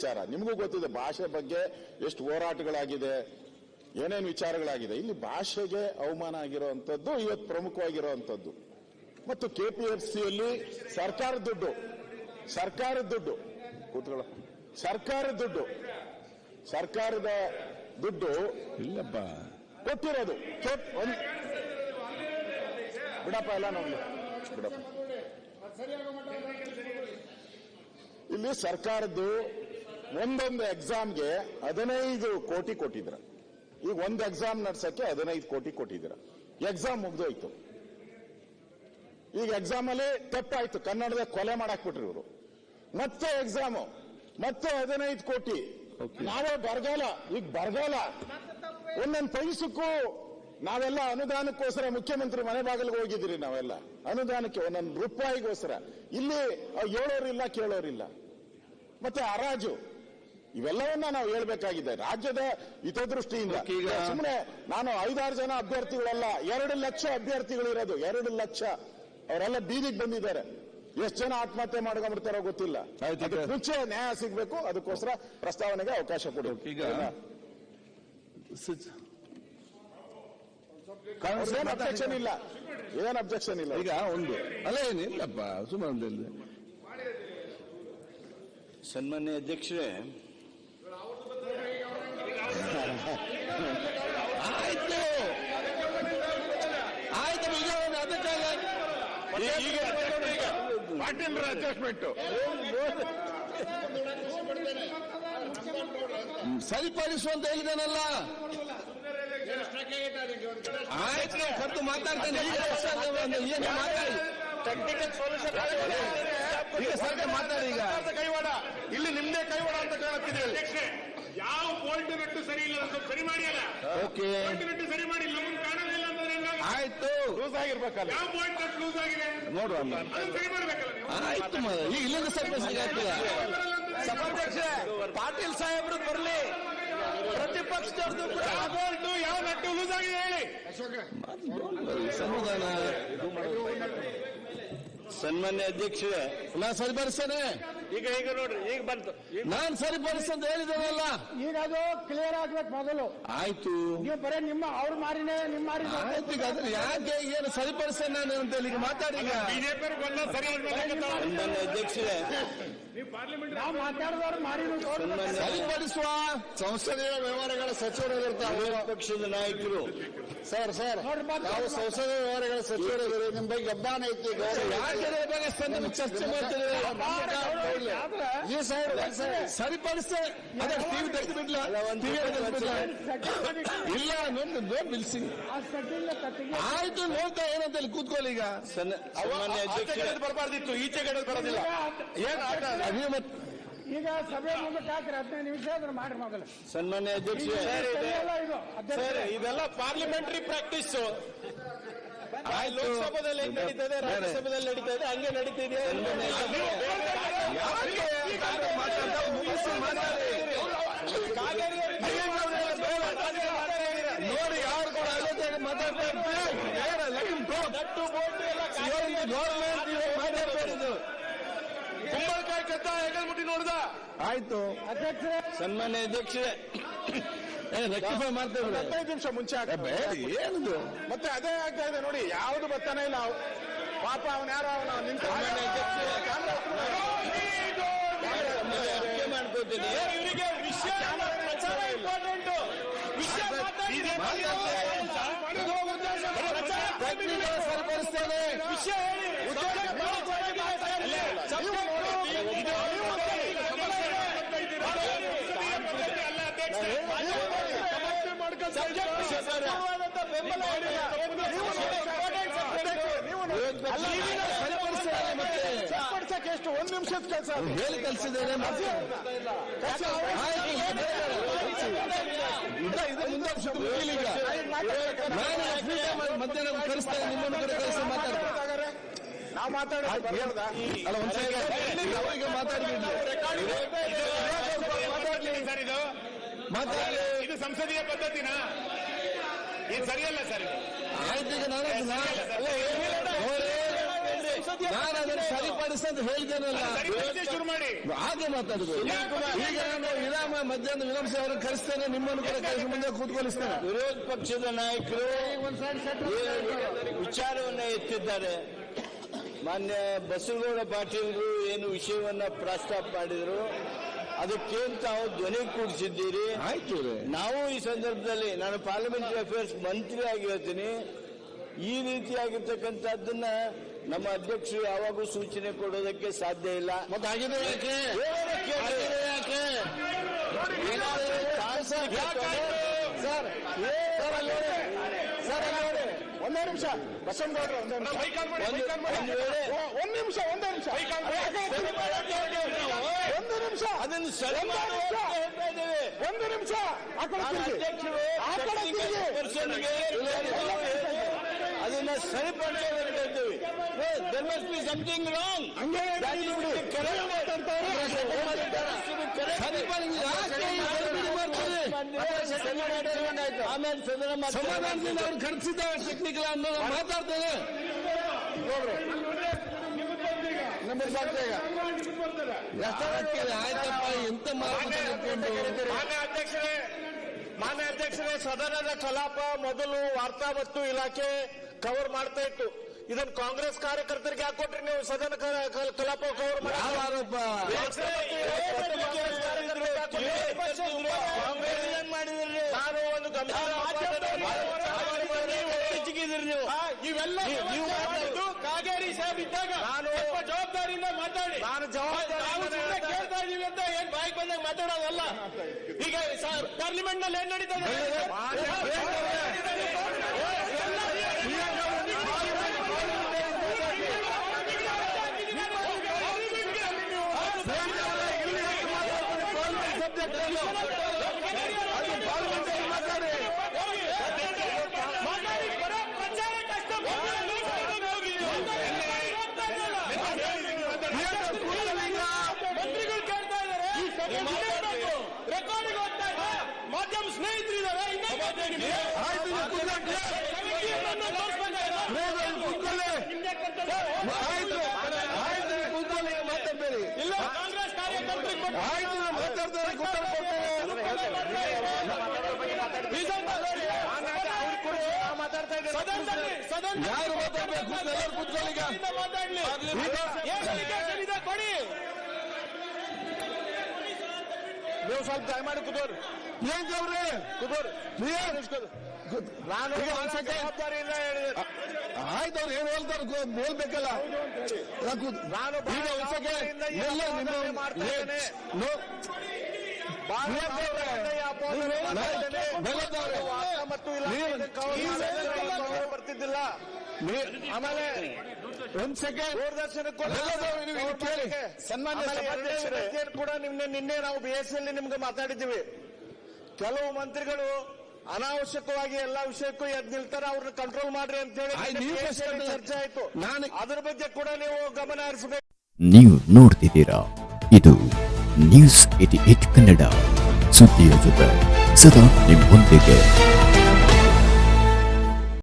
ವಿಚಾರ. ನಿಮಗೂ ಗೊತ್ತಿದೆ ಭಾಷೆ ಬಗ್ಗೆ ಎಷ್ಟು ಹೋರಾಟಗಳಾಗಿದೆ ಏನೇನು ವಿಚಾರಗಳಾಗಿದೆ. ಇಲ್ಲಿ ಭಾಷೆಗೆ ಅವಮಾನ ಆಗಿರುವಂತದ್ದು ಇವತ್ತು ಪ್ರಮುಖವಾಗಿರುವಂತದ್ದು ಮತ್ತು ಕೆಪಿಎಫ್ಸಿಯಲ್ಲಿ ಸರ್ಕಾರದ ದುಡ್ಡು ಸರ್ಕಾರದ ದುಡ್ಡು ಕೂತ್ಕೊಳ್ಳ ಸರ್ಕಾರದ ದುಡ್ಡು ಸರ್ಕಾರದ ದುಡ್ಡು ಇಲ್ಲಪ್ಪ. ಕೊಟ್ಟಿರೋದು. ಬಿಡಪ್ಪ ಎಲ್ಲ ನೋಡಿ ಬಿಡಪ್ಪ. ಇಲ್ಲಿ ಸರ್ಕಾರದ್ದು ಒಂದೊಂದು ಎಕ್ಸಾಮ್ಗೆ ಹದಿನೈದು ಕೋಟಿ ಕೊಟ್ಟಿದ್ರ. ಈಗ ಒಂದು ಎಕ್ಸಾಮ್ ನಡ್ಸಕ್ಕೆ ಹದಿನೈದು ಕೋಟಿ ಕೊಟ್ಟಿದ್ರ. ಎಕ್ಸಾಮ್ ಮುಗ್ದೋಯ್ತು. ಈಗ ಎಕ್ಸಾಮ್ ಅಲ್ಲಿ ತಪ್ಪಾಯ್ತು. ಕನ್ನಡದ ಕೊಲೆ ಮಾಡಾಕ್ಬಿಟ್ರಿ ಇವರು. ಮತ್ತೆ ಎಕ್ಸಾಮು ಮತ್ತೆ ಹದಿನೈದು ಕೋಟಿ. ನಾವೇ ಬರಗಾಲ. ಈಗ ಬರಗಾಲ. ಒಂದೊಂದು ಪೈಸಕ್ಕೂ ನಾವೆಲ್ಲ ಅನುದಾನಕ್ಕೋಸ್ಕರ ಮುಖ್ಯಮಂತ್ರಿ ಮನೆ ಬಾಗಿಲಿಗೆ ಹೋಗಿದ್ದೀರಿ ನಾವೆಲ್ಲ. ಅನುದಾನಕ್ಕೆ ಒಂದೊಂದು ರೂಪಾಯಿಗೋಸ್ಕರ. ಇಲ್ಲಿ ಹೇಳೋರಿಲ್ಲ ಕೇಳೋರಿಲ್ಲ. ಮತ್ತೆ ಹರಾಜು. ಇವೆಲ್ಲವನ್ನ ನಾವು ಹೇಳ್ಬೇಕಾಗಿದೆ. ರಾಜ್ಯದ ಹಿತದೃಷ್ಟಿಯಿಂದ. ಸುಮ್ಮನೆ ನಾನು ಐದಾರು ಜನ ಅಭ್ಯರ್ಥಿಗಳಲ್ಲ ಎರಡು ಲಕ್ಷ ಅಭ್ಯರ್ಥಿಗಳಿರೋದು ಎರಡು ಲಕ್ಷ. ಅವರೆಲ್ಲ ಬೀದಿಗೆ ಬಂದಿದ್ದಾರೆ. ಎಷ್ಟು ಜನ ಆತ್ಮಹತ್ಯೆ ಮಾಡ್ಕೊಂಡ್ಬಿಡ್ತಾರೋ ಗೊತ್ತಿಲ್ಲ. ಮುಂಚೆ ನ್ಯಾಯ ಸಿಗಬೇಕು ಅದಕ್ಕೋಸ್ಕರ ಪ್ರಸ್ತಾವನೆಗೆ ಅವಕಾಶ ಕೊಡಿ. ಈಗ ಏನ್ ಅಬ್ಜೆಕ್ಷನ್ ಇಲ್ಲ? ಏನ್ ಅಬ್ಜೆಕ್ಷನ್ ಇಲ್ಲ ಈಗ ಒಂದು ಅಲ್ಲ ಏನಿಲ್ಲಪ್ಪ ಸುಮ್ಮನೆ ಸನ್ಮಾನ್ಯ ಅಧ್ಯಕ್ಷರೇ ಆಯ್ತು ಆಯ್ತು ಈಗ ಒಂದು ಅದಕ್ಕಾಗಿ ಅಡ್ಜಸ್ಟ್ಮೆಂಟ್ ಸರಿಪಡಿಸುವಂತ ಹೇಳಿದಾನಲ್ಲ ಆಯ್ತು ಕರೆದು ಮಾತಾಡ್ತೇನೆ ಏನು ಮಾತಾಡಿ ಟೆಕ್ನಿಕಲ್ ಸೊಲ್ಯೂಷನ್ ಈಗ ಸರ್ಕಾರ ಮಾತಾಡಿ ಈಗ ಕೈವಾಡ ಇಲ್ಲಿ ನಿಮ್ದೇ ಕೈವಾಡ ಅಂತ ಕಾಣುತ್ತಿದೆ ಯಾವ ಪಾಯಿಂಟ್ ನೆಟ್ಟು ಸರಿ ಇಲ್ಲ ಸರಿ ಮಾಡಿ ಅಲ್ಲ ಓಕೆ ಬೋಲ್ಟ್ ನಟ್ಟು ಸರಿ ಮಾಡಿ ಆಯ್ತು. ಲೂಸ್ ಆಗಿರ್ಬೇಕಲ್ಲ. ಯಾವ ಪಾಯಿಂಟ್ ಲೂಸ್ ಆಗಿದೆ? ನೋಡುವ ಅದನ್ನ ಸರಿ ಮಾಡ್ಬೇಕಲ್ಲ ನೀವು? ಆಯ್ತು ಈಗ ಇಲ್ಲಿಂದ ಸಭಾಧ್ಯಕ್ಷ ಪಾಟೀಲ್ ಸಾಹೇಬ್ರು ಬರಲಿ. ಪ್ರತಿಪಕ್ಷದವ್ರದ್ದು ಕೂಡ ಯಾವ ನಟ್ಟು ಲೂಸ್ ಆಗಿದೆ ಹೇಳಿ. ಸಂವಿಧಾನ ಸನ್ಮಾನ್ಯ ಅಧ್ಯಕ್ಷರೇ ನಾ ಸರಿಪಡಿಸ್ತೇನೆ ಈಗ ಈಗ ನೋಡ್ರಿ ಈಗ ಬಂತು. ನಾನ್ ಸರಿಪಡಿಸ್ತಂತ ಹೇಳಿದ್ದೇನಲ್ಲ ಈಗ ಅದು ಕ್ಲಿಯರ್ ಆಗ್ಬೇಕು ಮೊದಲು. ಆಯ್ತು. ನೀವು ಬರೀ ನಿಮ್ಮ ಅವ್ರ ಮಾರಿನೇ ನಿಮ್ಮ ಮಾರಿ ಆಯ್ತು ಈಗ ಅದ್ರ ಯಾಕೆ ಏನು ಸರಿಪಡಿಸ್ತೇನೆ ನಾನು ಅಂತ ಹೇಳಿ ಈಗ ಮಾತಾಡಿ ಈಗ. ಬಿಜೆಪಿ ಸನ್ಮಾನ್ಯ ಅಧ್ಯಕ್ಷರೇ. ನೀವು ಮಾತಾಡಿದವರು ಮಾರಿ ಸರಿಪಡಿಸುವ ಸಂಸದೀಯ ವ್ಯವಹಾರಗಳ ಸಚಿವರಾಗಿರ್ತಾರೆ ಪಕ್ಷದ ನಾಯಕರು. ಸರ್ ಸರ್ ನಾವು ಸಂಸದೀಯ ವ್ಯವಹಾರಗಳ ಸಚಿವರಾಗಿರೋ ನಿಮ್ ಬಗ್ಗೆ ಅಭಿಮಾನ ಐತಿ. ಯಾಕೆ ಚರ್ಚೆ ಸೈಡ್ ಸರಿಪಡಿಸ್ತೇ ಅದೇ ಟಿವಿ ತೆಗೆದು ಬಿಡ್ಲ ಟಿವಿ ತೆಗೆದು ಬಿಡ್ಲ ಇಲ್ಲ ನೊಂದು ನೋಡಿ ನಿಲ್ಸಿ ಆಯ್ತು ನೋಡ್ತಾ ಏನಂತ ಹೇಳಿ ಕೂತ್ಕೊಳ್ಳಿ ಈಗ. ಬರಬಾರ್ದಿತ್ತು ಈಚೆ ಕಡೆ ಬರೋದಿಲ್ಲ. ಏನ್ ಆಟ? ಅದು? ಮತ್ತೆ ಈಗ ಸಭೆ ಮುಂದಕ್ಕೆ ಹಾಕ್ರಿ ಹದಿನೈದು ನಿಮಿಷ ಆದ್ರೆ ಮಾಡ್ರಿ ಮೊದಲು. ಸನ್ಮಾನ್ಯ ಇದು ಅಧ್ಯಕ್ಷ ಇದೆಲ್ಲ ಪಾರ್ಲಿಮೆಂಟರಿ ಪ್ರಾಕ್ಟೀಸ್ ಲೋಕಸಭಾದಲ್ಲಿ ಹೆಂಗ್ ನಡೀತದೆ ರಾಜ್ಯಸಭಾದಲ್ಲಿ ನಡೀತಾ ಇದೆ ಹಂಗೆ ನಡೀತಿದೆ ಮಾತಾಡ್ತಾ ಮುಗಿಸಿ ಮಾತಾಡಿ ನೋಡಿ ಯಾರು ಕೂಡ ಅಗತ್ಯ ಮಾತಾಡ್ತಾ ಮಾತಾಡ್ಬಾರ್ದು ಕುಂಬಳಕಾಯಿ ಕತ್ತ ಹೆಗಲ್ ಮುಟ್ಟಿ ನೋಡ್ದ ಆಯ್ತು ಅಧ್ಯಕ್ಷರೇ ಸನ್ಮಾನ್ಯ ಅಧ್ಯಕ್ಷರೇ ರೆಕ್ಟಿಫೈ ಮಾಡ್ತೇವೆ ಹದಿನೈದು ನಿಮಿಷ ಮುಂಚೆ ಆಗ್ತದೆ. ಏನದು? ಮತ್ತೆ ಅದೇ ಆಗ್ತಾ ಇದೆ ನೋಡಿ ಯಾವ್ದು ಬರ್ತಾನೆ ಇಲ್ಲ. ಪಾಪ ಅವನ ಯಾರೋ? ಅವನ ನಿಂತ ಮಾಡ್ಕೋತೀನಿ ಇವರಿಗೆ ವಿಷಯ ಪ್ರಚಾರ ಇಂಪಾರ್ಟೆಂಟ್ ವಿಷಯ ಸರಿಪಡಿಸ್ತೇನೆ ವಿಷಯ ಬೆಂಬಲ ಸರಿಪಡಿಸ್ತೇನೆ ಎಷ್ಟು ಒಂದ್ ನಿಮಿಷದ ಕೆಲಸ ಹೇಳಿ ಕಲ್ಸಿದ್ದೇನೆ ಮಧ್ಯಾಹ್ನ ಕರೆಸ್ತೇನೆ ನಿಮ್ಮನ್ನು ಕೂಡ ಕರೆಸಿ ಮಾತಾಡ್ತಾರೆ ನಾವು ಮಾತಾಡೋದು ಸರ್ ಇದು ಸಂಸದೀಯ ಪದ್ಧತಿನಾ? ಇದು ಸರಿಯಲ್ಲ ಸರ್. ಆಯ್ತು ಈಗ ನಾನು ನಾನು ಅದನ್ನು ಸರಿಪಡಿಸಿ ಅಂತ ಹೇಳಿದ್ದೇನಲ್ಲ ಶುರು ಮಾಡಿ. ಹಾಗೆ ಮಾತಾಡುದು. ಈಗ ನಾನು ಮಧ್ಯಾಹ್ನ ವಿನಂಶ ಅವರನ್ನು ಕರೆಸ್ತೇನೆ ನಿಮ್ಮನ್ನು ಕೂಡ ಕರೆಸಿ ಮುಂದೆ ಕೂತ್ಕೊಳಿಸ್ತೇನೆ ವಿರೋಧ ಪಕ್ಷದ ನಾಯಕರು ವಿಚಾರವನ್ನ ಎತ್ತಿದ್ದಾರೆ. ಮಾನ್ಯ ಬಸವಗೌಡ ಪಾಟೀಲರು ಏನು ವಿಷಯವನ್ನ ಪ್ರಸ್ತಾಪ ಮಾಡಿದ್ರು. ಅದಕ್ಕೆ ತಾವು ಧ್ವನಿ ಕೂಡಿಸಿದ್ದೀರಿ? ಆಯ್ತು. ರೀ ನಾವು ಈ ಸಂದರ್ಭದಲ್ಲಿ ನಾನು ಪಾರ್ಲಿಮೆಂಟರಿ ಅಫೇರ್ಸ್ ಮಂತ್ರಿ ಆಗಿರ್ತೀನಿ ಹೇಳ್ತೀನಿ. ಈ ರೀತಿಯಾಗಿರ್ತಕ್ಕಂಥದ್ದನ್ನ ನಮ್ಮ ಅಧ್ಯಕ್ಷರು ಯಾವಾಗೂ ಸೂಚನೆ ಕೊಡೋದಕ್ಕೆ ಸಾಧ್ಯ ಇಲ್ಲ ಮತ್ತೆ ಆಗಿದೆ ಯಾಕೆ ಹೇಳೋದೇ ಕೇಳಿ. ಆಗಿದೆ ಯಾಕೆ ಏನಾದ್ರು ತಾರಸಿಕೆ ಸರ್ ಸರ್ ಅಲ್ಲಿ ನೋಡಿ. ಸರ್ ಅಲ್ಲಿ ನೋಡಿ. ಒಂದೇ ನಿಮಿಷ ಬಸವನಗೌಡ್ರು ಒಂದೇ ನಿಮಿಷ ಒಂದು- ಒಂದು ವೇಳೆ ಓ, ಒಂದ್ ನಿಮಿಷ ಒಂದೇ ನಿಮಿಷ ಒಂದು ನಿಮಿಷ ಅದನ್ನು ಸರಿ ಮಾಡುವ ಅಂತ ಹೇಳ್ತಾ ಇದ್ದೇವೆ. ಒಂದು ನಿಮಿಷ ಆ ಕಡೆ ನಾನು ತಿರ್ಗಿ. ಅದನ್ನ ಸರಿಪಡಿಸೋದಕ್ಕೆ ಹೇಳ್ತೀವಿ. There must be something wrong ಹಂಗೆ ಮಾತಾಡ್ತಾರೆ. ಆಮೇಲೆ ಸಮಾಧಾನದಿಂದ ಅವ್ರು ಖರ್ಚಿದ್ದಾರೆ ಟೆಕ್ನಿಕಲ್ ಅನ್ನೋ ನಾನು ಮಾತಾಡ್ತೇನೆ ನಿಮ್ಮದು ಸಾಧ್ಯ ಈಗ. ಯಾಕೆ ಆಯ್ತಪ್ಪ ಎಂತ ಮಾನ್ಯ ಅಧ್ಯಕ್ಷರೇ ಮಾನ್ಯ ಅಧ್ಯಕ್ಷರೇ ಸದನದ ಕಲಾಪ ಮೊದಲು ವಾರ್ತಾ ಮತ್ತು ಇಲಾಖೆ ಕವರ್ ಮಾಡ್ತಾ ಇತ್ತು ಇದನ್ನು ಕಾಂಗ್ರೆಸ್ ಕಾರ್ಯಕರ್ತರಿಗೆ ಹಾಕೊಟ್ರಿ ಕೊಟ್ರಿ ನೀವು ಸದನ ಕಲಾಪ ಕವರ್ ನಾನು ಒಂದು ಇವೆಲ್ಲ ಕಾಗೇರಿ ಸಾಹೇಬ್ ಇದ್ದಾಗ ನಾನು- ಜವಾಬ್ದಾರಿಯಿಂದ ಮಾತಾಡಿ ನಾನು ಜವಾಬ್ದಾರಿ ಹೇಳ್ತಾ ಕೇಳ್ತಾ ಇದೀವಿ ಅಂತ ಏನ್ ಬಾಯಿಗೆ ಬಂದಾಗ ಮಾತಾಡೋದಲ್ಲ ಈಗ ಪಾರ್ಲಿಮೆಂಟ್ನಲ್ಲಿ ಏನ್ ಇದೆ ಮಾಧ್ಯಮ ಸ್ನೇಹಿತರಿದ್ದಾರೆ ಆಯ್ತು ಕೂತ್ಕೊಳ್ಳಿ ಮಾತಾಡ್ಬೇಡಿ ಇಲ್ಲ ಕಾಂಗ್ರೆಸ್ ಕಾರ್ಯಕರ್ತರಿಗೆ ಕೊಟ್ಟು ಆಯ್ತು ನಾನು ಮಾತಾಡ್ತಾರೆ ಕೂತ್ಕೊಂಡು ಸದನದಲ್ಲಿ ಸದನ ಯಾರು ಮಾತಾಡಬೇಕು? ಎಲ್ಲರೂ ಕೂತ್ಕೊಳ್ಳಿ ಕೊಡಿ. ನೀವು ಸ್ವಲ್ಪ ದಯಮಾಡಿ ಕುದೋರು. ಏನ್ ಅವ್ರೆ ಕುದೋರು. ನಾನು ಜವಾಬ್ದಾರಿಯಿಂದ ಹೇಳಿದೆ ಆಯ್ತು ಅವ್ರು ಏನ್ ಹೇಳ್ತಾರೆ ಹೇಳ್ಬೇಕಲ್ಲ ನಾನು ಮಾಡ್ತಾ ಇದ್ದೇನೆ. ಬರ್ತಿದ್ದಿಲ್ಲ ಆಮೇಲೆ ಒಂದ್ ಸೆಕೆಂಡ್ ದೂರದರ್ಶನಕ್ಕೆ ಸನ್ಮಾನ್ಯ ಕೂಡ ನಿಮ್ಗೆ ನಿನ್ನೆ ನಾವು ಬಿಎಸ್ಎಲ್ ನಿಮ್ಗೆ ಮಾತಾಡಿದ್ದೀವಿ. ಕೆಲವು ಮಂತ್ರಿಗಳು ಅನಾವಶ್ಯಕವಾಗಿ ಎಲ್ಲಾ ವಿಷಯಕ್ಕೂ ಎದ್ ನಿಲ್ತಾರೆ ಅವ್ರನ್ನ ಕಂಟ್ರೋಲ್ ಮಾಡ್ರಿ ಅಂತ ಹೇಳಿ ಅಲ್ಲಿ ಚರ್ಚೆ ಆಯ್ತು. ನಾನು- ಅದ್ರ ಬಗ್ಗೆ ಕೂಡ ನೀವು ಗಮನ ಹರಿಸಬೇಕು. ನೀವು ನೋಡ್ತಿದ್ದೀರಾ? ಇದು ನ್ಯೂಸ್ ಏಟಿ ಏಟ್ ಕನ್ನಡ. ಸುದ್ದಿಯ ಜೊತೆ ಸದಾ ನಿಮ್ಮೊಂದಿಗೆ.